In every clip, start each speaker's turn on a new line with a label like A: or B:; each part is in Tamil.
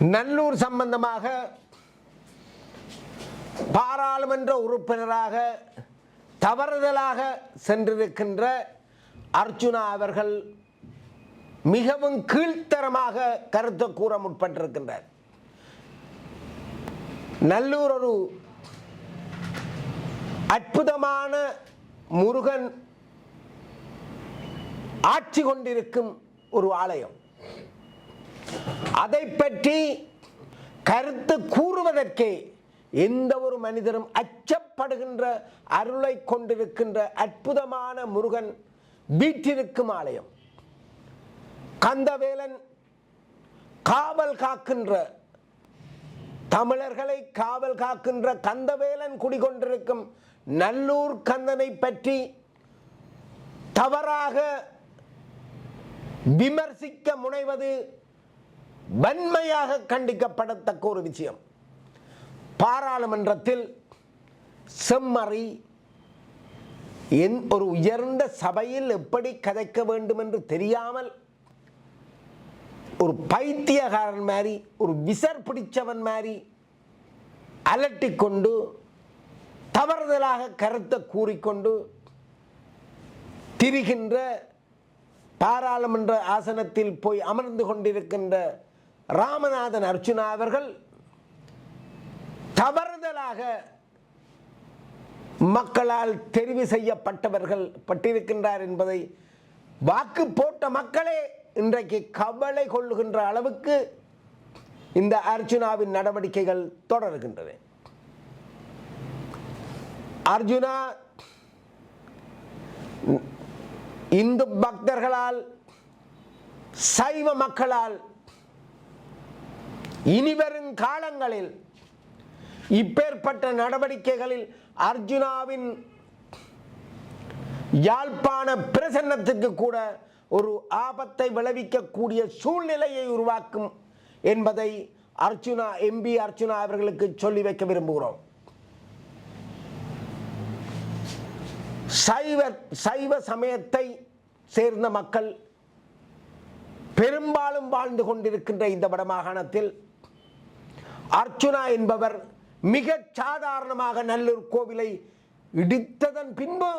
A: நல்லூர் சம்பந்தமாக பாராளுமன்ற உறுப்பினராக தவறுதலாக சென்றிருக்கின்ற அர்ஜுனா அவர்கள் மிகவும் கீழ்த்தரமாக கருத்து கூற முற்பட்டிருக்கின்றார். நல்லூர் ஒரு அற்புதமான முருகன் ஆட்சி கொண்டிருக்கும் ஒரு ஆலயம். அதை பற்றி கருத்து கூறுவதற்கே எந்த ஒரு மனிதரும் அச்சப்படுகின்ற அருளை கொண்டிருக்கின்ற அற்புதமான முருகன் வீற்றிருக்கும் ஆலயம். கந்தவேலன் காவல் காக்கின்ற தமிழர்களை காவல் காக்கின்ற கந்தவேலன் குடிகொண்டிருக்கும் நல்லூர் கந்தனை பற்றி தவறாக விமர்சிக்க முனைவது வன்மையாக கண்டிக்கப்படத்தக்க ஒரு விஷயம். பாராளுமன்றத்தில் செம்மறி என் ஒரு உயர்ந்த சபையில் எப்படி கதைக்க வேண்டும் என்று தெரியாமல் ஒரு பைத்தியகாரன் மாதிரி ஒரு விசர் பிடிச்சவன் மாதிரி அலட்டிக் கொண்டு தவறுதலாக கருத்தை கூறிக்கொண்டு திரிகின்ற பாராளுமன்ற ஆசனத்தில் போய் அமர்ந்து கொண்டிருக்கின்ற ராமநாதன் அர்ச்சுனா அவர்கள் தவறுதலாக மக்களால் தெரிவு செய்யப்பட்டவர்கள் பட்டிருக்கின்றார் என்பதை வாக்கு போட்ட மக்களே இன்றைக்கு கவலை கொள்ளுகின்ற அளவுக்கு இந்த அர்ஜுனாவின் நடவடிக்கைகள் தொடர்கின்றன. அர்ஜுனா இந்து பக்தர்களால் சைவ மக்களால் இனிவரும் காலங்களில் இப்பேற்பட்ட நடவடிக்கைகளில் அர்ஜுனாவின் யாழ்ப்பாண பிரசன்னத்துக்கு கூட ஒரு ஆபத்தை விளைவிக்கக்கூடிய சூழ்நிலையை உருவாக்கும் என்பதை அர்ச்சுனா எம்பி அர்ச்சுனா அவர்களுக்கு சொல்லி வைக்க விரும்புகிறோம். சைவ சைவ சமயத்தை சேர்ந்த மக்கள் பெரும்பாலும் வாழ்ந்து கொண்டிருக்கின்ற இந்த வடமாகாணத்தில் அர்ச்சுனா என்பவர் மிக சாதாரணமாக நல்லூர் கோவிலை இடித்ததன் பின்பு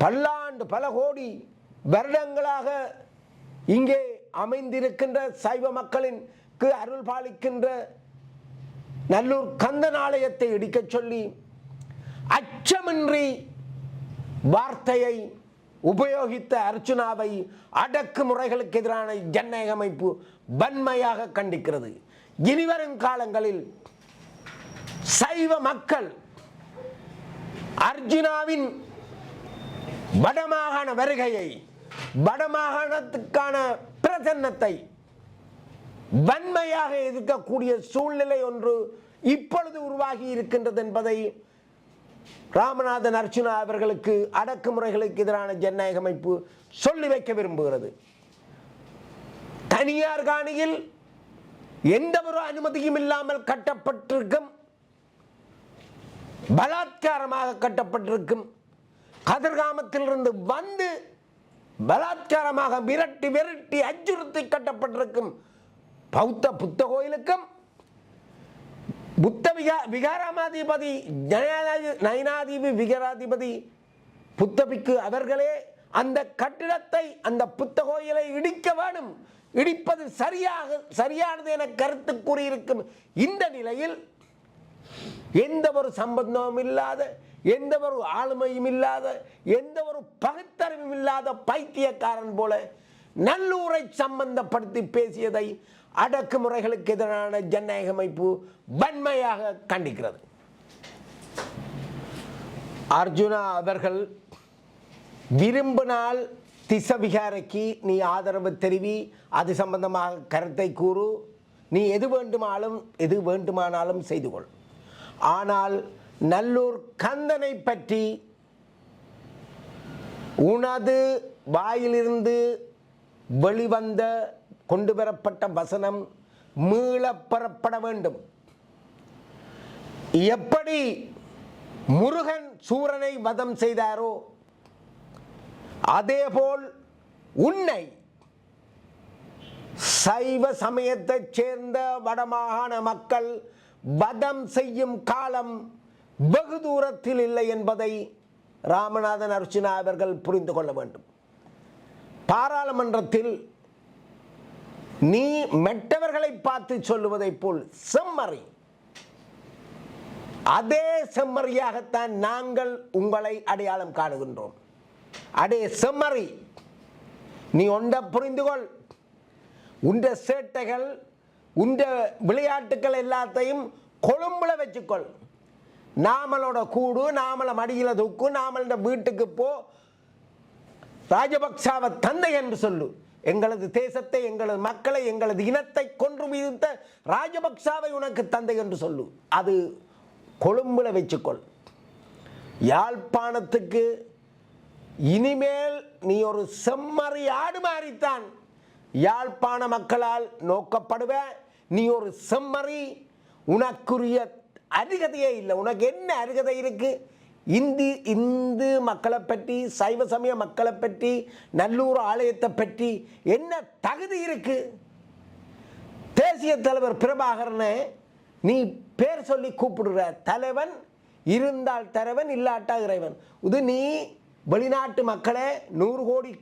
A: பல்லாண்டு பல கோடி வருடங்களாக இங்கே அமைந்திருக்கின்ற சைவ மக்களின்க்கு அருள் பாலிக்கின்ற நல்லூர் கந்தன் ஆலயத்தை இடிக்கச் சொல்லி அச்சமின்றி வார்த்தையை உபயோகித்த அர்ச்சுனாவை அடக்குமுறைகளுக்கு எதிரான ஜனநாயக அமைப்பு வன்மையாக கண்டிக்கிறது. இனிவரும் காலங்களில் சைவ மக்கள் அர்ஜுனாவின் வடமாகாண வருகையை வடமாகாணத்துக்கான பிரசன்னத்தை வன்மையாக எதிர்க்கக்கூடிய சூழ்நிலை ஒன்று இப்பொழுது உருவாகி இருக்கின்றது என்பதை ராமநாதன் அர்ச்சுனா அவர்களுக்கு அடக்குமுறைகளுக்கு எதிரான ஜனநாயக அமைப்பு சொல்லி வைக்க விரும்புகிறது. தனியார் காணியில் எந்த ஒரு அனுமதியும் இல்லாமல் கட்டப்பட்டிருக்கும் பலாத்காரமாக கட்டப்பட்டிருக்கும் கதிர்காமத்திலிருந்து வந்து பலாத்காரமாக விரட்டி விரட்டி அச்சுறுத்தி கட்டப்பட்டிருக்கும் பௌத்த புத்த கோயிலுக்கும் புத்த விகா விகாராமாதிபதி ஜனநாதி நயனாதிபதி விகாராதிபதி புத்தபிக்கு அவர்களே அந்த கட்டிடத்தை அந்த புத்த கோயிலை இடிக்க வேண்டும். இடிப்பது சரியாக சரியானது என கருத்து கூறியிருக்கும் இந்த நிலையில் எந்த ஒரு சம்பந்தமும் இல்லாத எந்த ஒரு ஆளுமையும் இல்லாத எந்த ஒரு பகுத்தறிவும் இல்லாத பைத்தியக்காரன் போல நல்லூரை சம்பந்தப்படுத்தி பேசியதை அடக்குமுறைகளுக்கு எதிரான ஜனநாயக அமைப்பு வன்மையாக கண்டிக்கிறது. அர்ஜுனா அவர்கள் விரும்பினால் திசவிகாரைக்கு நீ ஆதரவு தெரிவி அது சம்பந்தமாக கருத்தை கூறு. நீ எது வேண்டுமானாலும் எது வேண்டுமானாலும் செய்து கொள். ஆனால் நல்லூர் கந்தனை பற்றி உனது வாயிலிருந்து வெளிவந்த கொண்டு வரப்பட்ட வசனம் மீளப்பெறப்பட வேண்டும். எப்படி முருகன் சூரனை வதம் செய்தாரோ அதேபோல் உன்னை சைவ சமயத்தைச் சேர்ந்த வடமாகாண மக்கள் வதம் செய்யும் காலம் வெகு தூரத்தில் இல்லை என்பதை ராமநாதன் அர்ச்சுனா அவர்கள் புரிந்து கொள்ள வேண்டும். பாராளுமன்றத்தில் நீ மெட்டவர்களை பார்த்து சொல்லுவதைப் போல் செம்மறி. அதே செம்மறியாகத்தான் நாங்கள் உங்களை அடையாளம் காணுகின்றோம். அடே செம்மறி. நீ ஒன்றை புரிந்து கொள் உண்ட சேட்டைகள் உண்ட விளையாட்டுக்கள் எல்லாத்தையும் கொழும்புல வச்சுக்கொள். நாமளோட கூடு நாமளை மடியில் தூக்கு நாமளோட வீட்டுக்கு போ. ராஜபக்சாவை தந்தை என்று சொல்லு. எங்களது தேசத்தை எங்களது மக்களை எங்களது இனத்தை கொன்று வீழ்த்த ராஜபக்சாவை உனக்கு தந்தை என்று சொல்லு. அது கொழும்புல வச்சுக்கொள். யாழ்ப்பாணத்துக்கு இனிமேல் நீ ஒரு செம்மறி ஆடு மாறித்தான். யாழ்ப்பாண மக்களால் நோக்கப்படுவ நீ ஒரு செம்மறி. உனக்குரிய அருகதையே இல்லை. உனக்கு என்ன அருகதை இருக்கு? இந்தி இந்து மக்களை பற்றி சைவ சமய மக்களை பற்றி நல்லூர் ஆலயத்தை பற்றி என்ன தகுதி இருக்கு? தேசிய தலைவர் பிரபாகரனை நீ பேர் சொல்லி கூப்பிடுற தலைவன் இருந்தால் தலைவன் இல்லாட்டா இறைவன். இது நீ வெளிநாட்டு மக்களை நூறு கோடி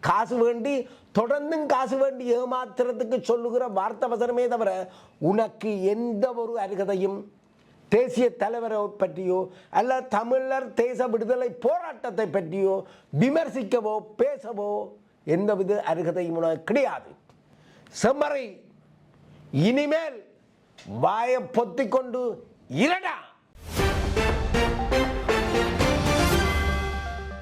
A: காசு வேண்டி தொடர்ந்தும் காசு வேண்டி ஏமாத்துறதுக்கு சொல்லுகிற வார்த்தை வசனமே தவிர உனக்கு எந்த ஒரு அருகதையும் தேசிய தலைவரை பற்றியோ அல்ல தமிழர் தேச விடுதலை போராட்டத்தை பற்றியோ விமர்சிக்கவோ பேசவோ எந்தவித அருகதையும் உனக்கு கிடையாது. செம்மறை இனிமேல் வாயை பொத்திக்கொண்டு இரடா.